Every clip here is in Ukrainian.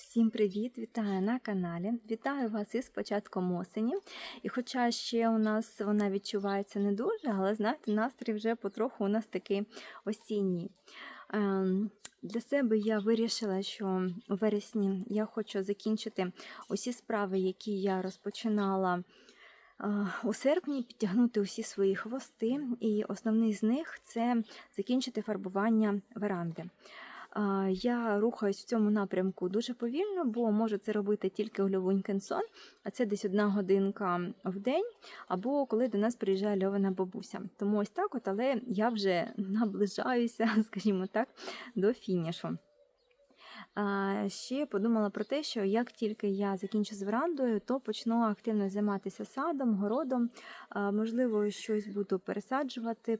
Всім привіт! Вітаю на каналі. Вітаю вас із початком осені. І хоча ще у нас вона відчувається не дуже, але знаєте, настрій вже потроху у нас такий осінній. Ем, Для себе я вирішила, що у вересні я хочу закінчити усі справи, які я розпочинала. е, У серпні підтягнути усі свої хвости, і основний з них це закінчити фарбування веранди. Я рухаюсь в цьому напрямку дуже повільно, бо можу це робити тільки у Льовунькин сон, а це десь одна годинка в день, або коли до нас приїжджає Льовина бабуся. Тому ось так, от, але я вже наближаюся, скажімо так, до фінішу. Ще подумала про те, що як тільки я закінчу з верандою, то почну активно займатися садом, городом. Можливо, щось буду пересаджувати,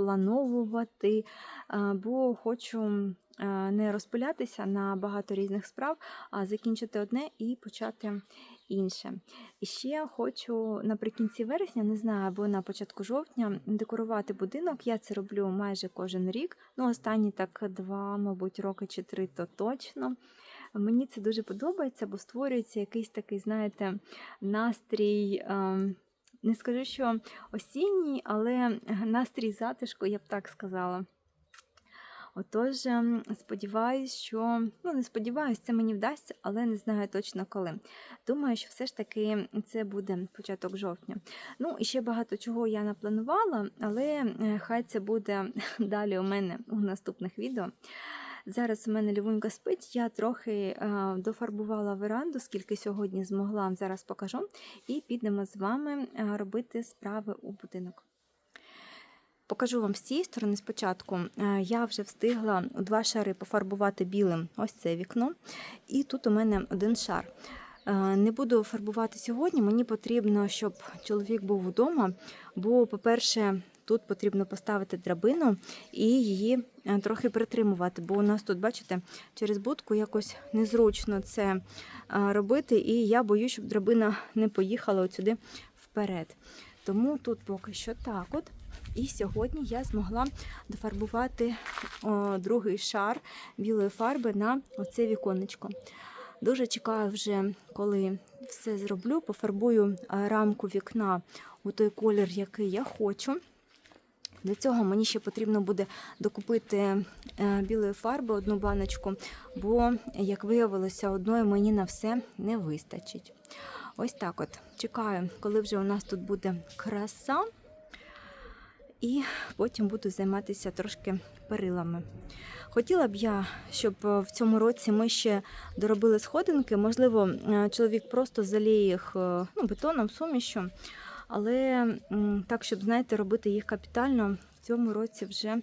переплановувати, а, бо хочу не розпилятися на багато різних справ, а закінчити одне і почати інше. І ще хочу наприкінці вересня, не знаю, або на початку жовтня, декорувати будинок. Я це роблю майже кожен рік. Ну, останні так два, мабуть, роки чи три, то точно. Мені це дуже подобається, бо створюється якийсь такий, знаєте, настрій. ем, Не скажу, що осінній, але настрій затишку, я б так сказала. Отож, ем, сподіваюсь, що ну не сподіваюсь, це мені вдасться, але не знаю точно коли. Думаю, що все ж таки це буде початок жовтня. Ну і ще багато чого я напланувала, але е, хай це буде далі у мене у наступних відео. Зараз у мене лівунька спить, я трохи е, дофарбувала веранду, скільки сьогодні змогла, зараз покажу, і підемо з вами е, робити справи у будинок. Покажу вам з цієї сторони спочатку. Е, Я вже встигла у два шари пофарбувати білим ось це вікно. І тут у мене один шар. Не буду фарбувати сьогодні, мені потрібно, щоб чоловік був вдома, бо, по-перше, тут потрібно поставити драбину і її е, трохи притримувати, бо у нас тут, бачите, через будку якось незручно це е, робити, і я боюсь, щоб драбина не поїхала от сюди вперед. Тому тут поки що так от. І сьогодні я змогла дофарбувати о, другий шар білої фарби на оце віконечко. Дуже чекаю вже, коли все зроблю, пофарбую рамку вікна у той колір, який я хочу. Для цього мені ще потрібно буде докупити е, білої фарби одну баночку, бо, як виявилося, одної мені на все не вистачить. Ось так от. Чекаю, коли вже у нас тут буде краса. І потім буду займатися трошки перилами. Хотіла б я, щоб е, в цьому році ми ще доробили сходинки. Можливо, е, чоловік просто заліє їх ну, бетоном, сумішю. Але так, щоб, знаєте, робити їх капітально, в цьому році вже,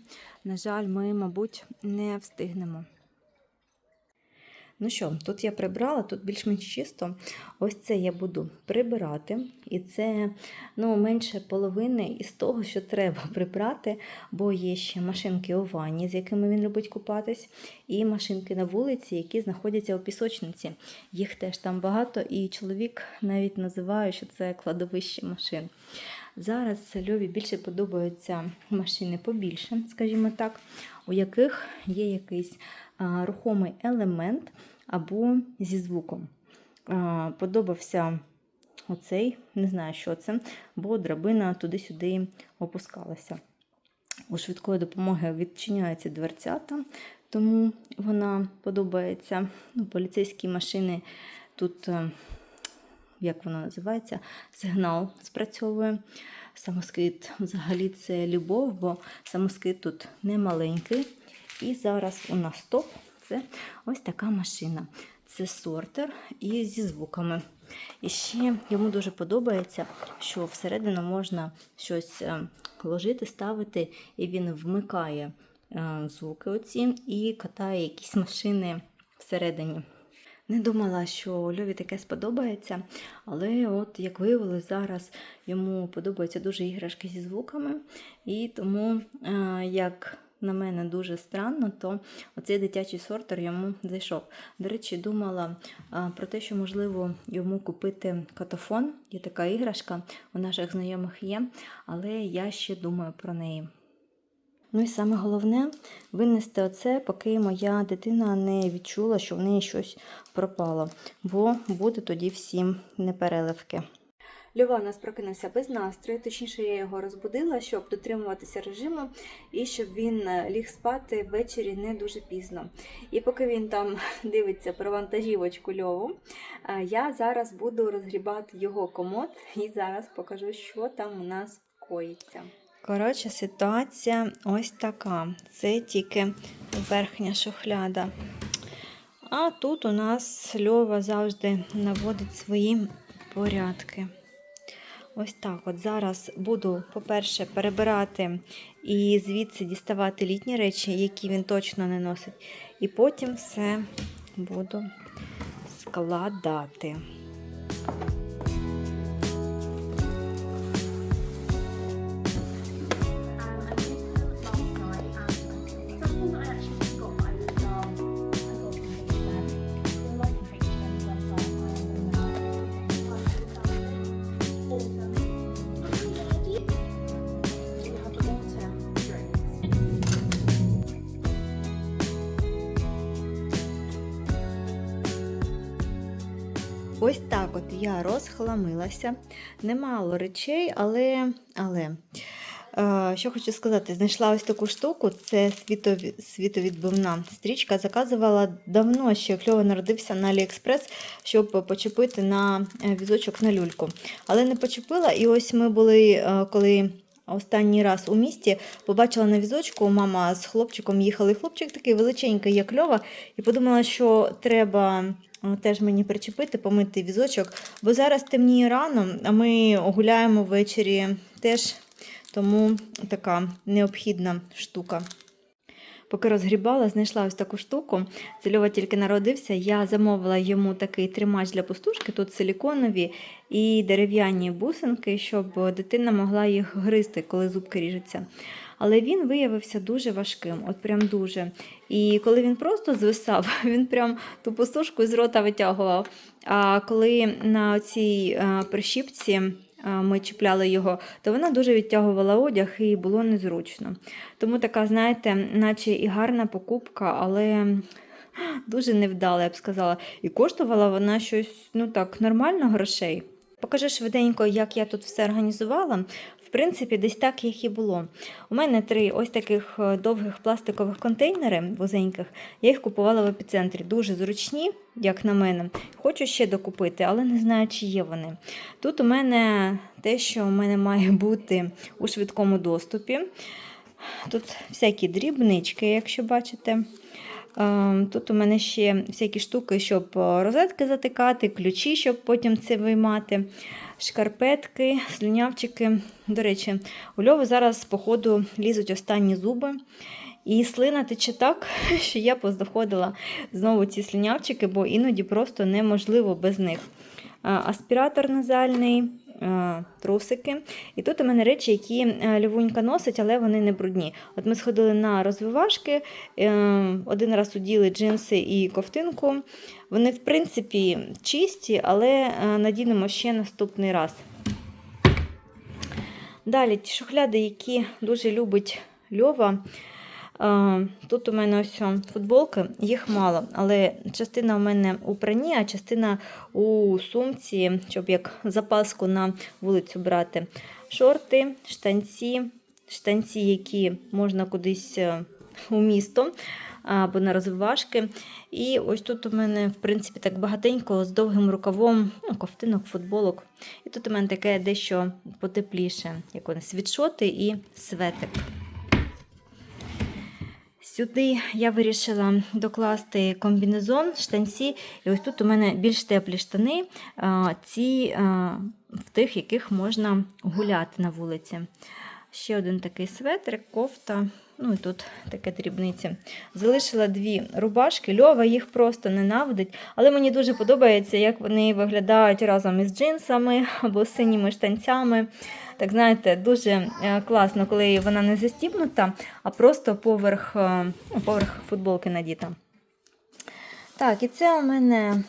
на жаль, ми, мабуть, не встигнемо. Ну що, тут я прибрала, тут більш-менш чисто. Ось це я буду прибирати. І це ну, менше половини із того, що треба прибрати, бо є ще машинки у ванні, з якими він любить купатись, і машинки на вулиці, які знаходяться у пісочниці. Їх теж там багато, і чоловік навіть називає, що це кладовище машин. Зараз Льові більше подобаються машини побільше, скажімо так, у яких є якийсь а, рухомий елемент або зі звуком. А, подобався оцей, не знаю, що це, бо драбина туди-сюди опускалася. У швидкої допомоги відчиняються дверцята, тому вона подобається. Ну, поліцейські машини тут, е, як воно називається, сигнал спрацьовує. Самоскид взагалі це любов, бо самоскид тут не маленький. І зараз у нас топ це ось така машина. Це сортер і зі звуками. І ще йому дуже подобається, що всередину можна щось е, ложити, ставити, і він вмикає е, звуки оці і катає якісь машини всередині. Не думала, що Льові таке сподобається, але от як виявилось, зараз йому подобаються дуже іграшки зі звуками, і тому, е, як на мене дуже странно, то оцей дитячий сортер йому зайшов. До речі, думала про те, що можливо йому купити катафон. Є така іграшка, у наших знайомих є, але я ще думаю про неї. Ну і саме головне винести оце, поки моя дитина не відчула, що в неї щось пропало, бо буде тоді всім непереливки. Льова у нас прокинувся без настрою, точніше, я його розбудила, щоб дотримуватися режиму і щоб він е, ліг спати ввечері не дуже пізно. І поки він там дивиться про вантажівочку Льову, е, я зараз буду розгрібати його комод і зараз покажу, що там у нас коїться. Коротше, ситуація ось така. Це тільки верхня шухляда. А тут у нас Льова завжди наводить свої порядки. Ось так. От зараз буду, по-перше, перебирати і звідси діставати літні речі, які він точно не носить. І потім все буду складати. Ось так от я розхламилася. Немало речей, але. але. Е, що хочу сказати, знайшла ось таку штуку, це світові, світовідбивна стрічка. Заказувала давно, ще кльово народився на Аліекспрес, щоб почепити на е, візочок на люльку. Але не почепила. І ось ми були, е, коли останній раз у місті, побачила на візочку, мама з хлопчиком їхали. Хлопчик такий величенький, як кльова, і подумала, що треба. е, Теж мені причепити, помити візочок, бо зараз темніє рано, а ми гуляємо ввечері теж тому така необхідна штука. Поки розгрібала, знайшла ось таку штуку. Зельова тільки народився. Я замовила йому такий тримач для пустушки, тут силіконові і дерев'яні бусинки, щоб дитина могла їх гризти, коли зубки ріжуться. Але він виявився дуже важким, от прям дуже. І коли він просто звисав, він прям ту пустушку з рота витягував. А коли на цій е, прищіпці ми чіпляли його, то вона дуже відтягувала одяг і було незручно. Тому така, знаєте, наче і гарна покупка, але дуже невдала, я б сказала. І коштувала вона щось ну так, нормально грошей. Покажу швиденько, як я тут все організувала. В принципі, десь так, як і було. У мене три ось таких е, довгих пластикових контейнери вузеньких. Я їх купувала в епіцентрі. Дуже зручні, як на мене. Хочу ще докупити, але не знаю, чи є вони. Тут у мене те, що у мене має бути у швидкому доступі. Тут всякі дрібнички, якщо бачите. Е, Тут у мене ще всякі штуки, щоб е, розетки затикати, ключі, щоб потім це виймати, шкарпетки, слюнявчики. До речі, у Льови зараз, походу, лізуть останні зуби. І слина тече так, що я познаходила знову ці слюнявчики, бо іноді просто неможливо без них. Е, Аспіратор назальний, трусики. І тут у мене речі, які е, Львунька носить, але вони не брудні. От ми сходили на розвивашки, е, один раз уділи джинси і ковтинку. Вони, в принципі, чисті, але е, надінемо ще наступний раз. Далі ті шухляди, які дуже любить Льова. Тут у мене ось футболки, їх мало, але частина у мене у прані, а частина у сумці, щоб як запаску на вулицю брати. Шорти, штанці, штанці, які можна кудись е, у місто або на розвивашки. І ось тут у мене, в принципі, так багатенько з довгим рукавом, ну, ковтинок, футболок. І тут у мене таке дещо потепліше, як вони, світшоти і светик. Сюди я вирішила докласти комбінезон, штанці. І ось тут у мене більш теплі штани, ці в тих, яких можна гуляти на вулиці. Ще один такий светрик, кофта. Ну і тут таке дрібниці. Залишила дві рубашки. Льова їх просто ненавидить, але мені дуже подобається, як вони виглядають разом із джинсами або синіми штанцями. Так знаєте, дуже е, класно, коли вона не застібнута, а просто поверх, е, ну, поверх футболки надіта. Так, і це у мене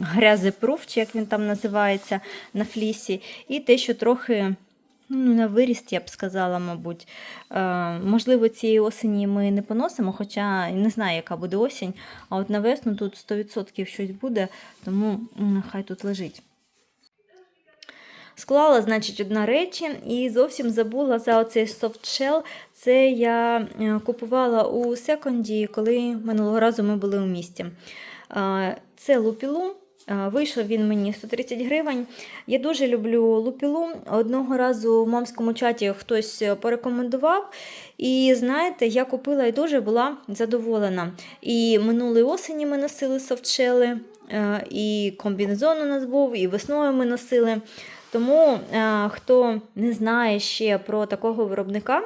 грязепруф, чи як він там називається на флісі. І те, що трохи Ну, на виріст, я б сказала, мабуть. Е, можливо, цієї осені ми не поносимо, хоча не знаю, яка буде осінь. А от на весну тут 100% щось буде, тому хай тут лежить. Склала, значить, одна речі і зовсім забула за оцей софтшел. Це я е, купувала у секонді, коли минулого разу ми були у місті. Е, Це лупілу. Е, Вийшов він мені 130 гривень. Я дуже люблю лупілу. Одного разу в мамському чаті хтось порекомендував. І знаєте, я купила і дуже була задоволена. І минулої осені ми носили софтшели, е, і комбінезон у нас був, і весною ми носили. Тому, е, хто не знає ще про такого виробника,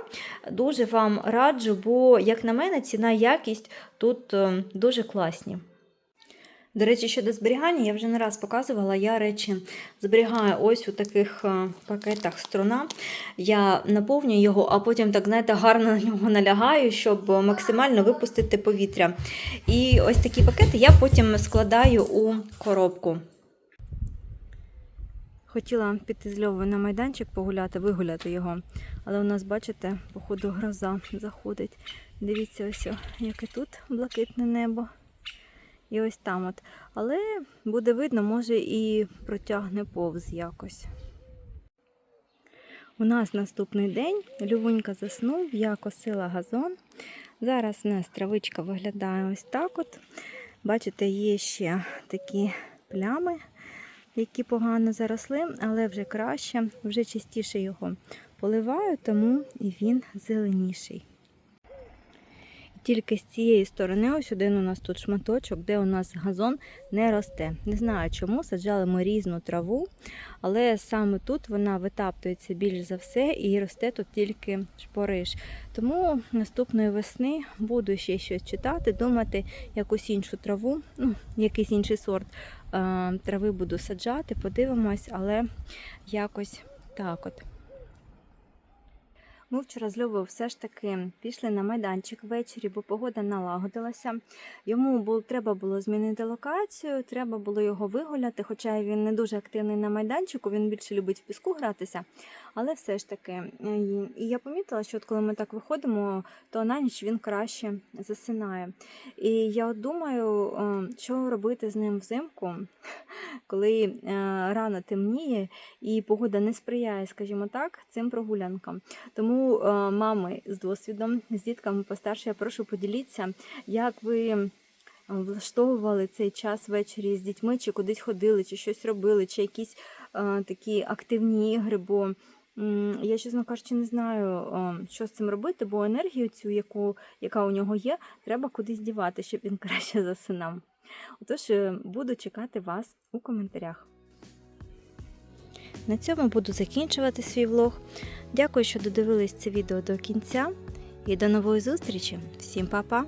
дуже вам раджу, бо, як на мене, ціна якість тут дуже класні. До речі, щодо зберігання, я вже не раз показувала, я речі зберігаю ось у таких е, пакетах струна. Я наповнюю його, а потім так, знаєте, гарно на нього налягаю, щоб максимально випустити повітря. І ось такі пакети я потім складаю у коробку. Хотіла піти з Льовою на майданчик погуляти, вигуляти його. Але у нас, бачите, походу гроза заходить. Дивіться, ось, яке тут блакитне небо. І ось там от. Але буде видно, може і протягне повз якось. У нас наступний день. Лювунька заснув, я косила газон. Зараз у нас травичка виглядає ось так от. Бачите, є ще такі плями, які погано заросли, але вже краще, вже частіше його поливаю, тому і він зеленіший. Тільки з цієї сторони, ось один у нас тут шматочок, де у нас газон не росте. Не знаю чому, саджали ми різну траву, але саме тут вона витаптується більш за все і росте тут тільки шпориш. Тому наступної весни буду ще щось читати, думати якусь іншу траву, ну, якийсь інший сорт е, трави буду саджати, подивимось, але якось так от. Ми вчора з Льовою все ж таки пішли на майданчик ввечері, бо погода налагодилася. Йому було, треба було змінити локацію, треба було його вигуляти, хоча він не дуже активний на майданчику, він більше любить в піску гратися. Але все ж таки, е, і я помітила, що от коли ми так виходимо, то на ніч він краще засинає. І я думаю, е, що робити з ним взимку, коли е, рано темніє і погода не сприяє, скажімо так, цим прогулянкам. Тому е, мами з досвідом, з дітками постарше, я прошу поділіться, як ви. Влаштовували цей час ввечері з дітьми, чи кудись ходили, чи щось робили, чи якісь е, такі активні ігри. Бо я, чесно кажучи, не знаю, е, що з цим робити, бо енергію цю, яку, яка у нього є, треба кудись дівати, щоб він краще засинав. Отож, е, буду чекати вас у коментарях. На цьому буду закінчувати свій влог. Дякую, що додивились це відео до кінця. І до нової зустрічі. Всім па-па!